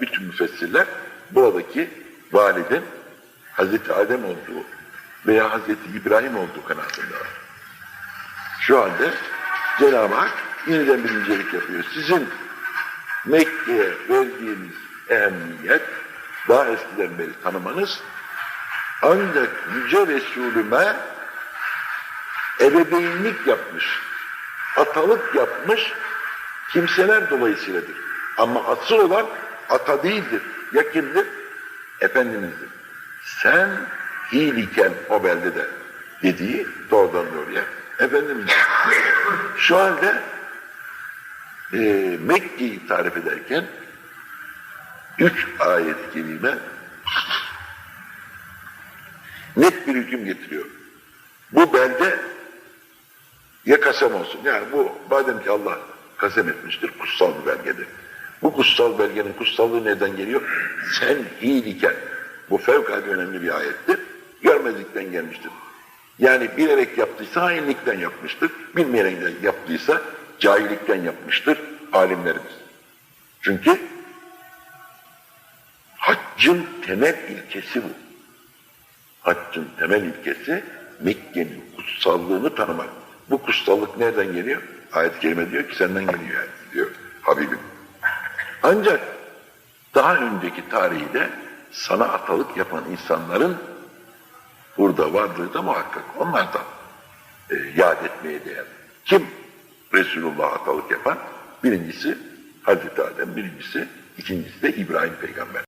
bütün müfessirler buradaki validin Hazreti Adem olduğu veya Hazreti İbrahim olduğu kanaatinde var. Şu anda Cenab-ı Hak yeniden bir incelik yapıyor. Sizin Mekke'ye verdiğiniz ehemmiyet daha eskiden beri tanımanız ancak Yüce Resulüme ebeveynlik yapmış, atalık yapmış kimseler dolayısıyladır. Ama asıl olan ata değildir. Ya kimdir? Efendimizdir. Sen iyiliken o beldede dediği doğrudan doğruya Efendimiz. Şu halde e, Mekke'yi tarif ederken üç ayet-i kerime net bir hüküm getiriyor. Bu belde ya kasem olsun. Yani bu madem ki Allah kasem etmiştir kutsal bir belgedir. Bu kutsal belgenin kutsallığı nereden geliyor? Sen iyiyken. Bu fevkalade önemli bir ayettir. Görmezlikten gelmiştir. Yani bilerek yaptıysa hainlikten yapmıştır. Bilmeyerek yaptıysa cahillikten yapmıştır alimlerimiz. Çünkü haccın temel ilkesi bu. Haccın temel ilkesi Mekke'nin kutsallığını tanımak. Bu kutsallık nereden geliyor? Ayet-i kerime diyor ki senden geliyor diyor Habibim. Ancak daha önceki tarihte sana atalık yapan insanların burada varlığı da muhakkak. Onlar da e, yad etmeye değer. Kim Resulullah atalık yapan? Birincisi Hazreti Adem, birincisi, ikincisi de İbrahim peygamber.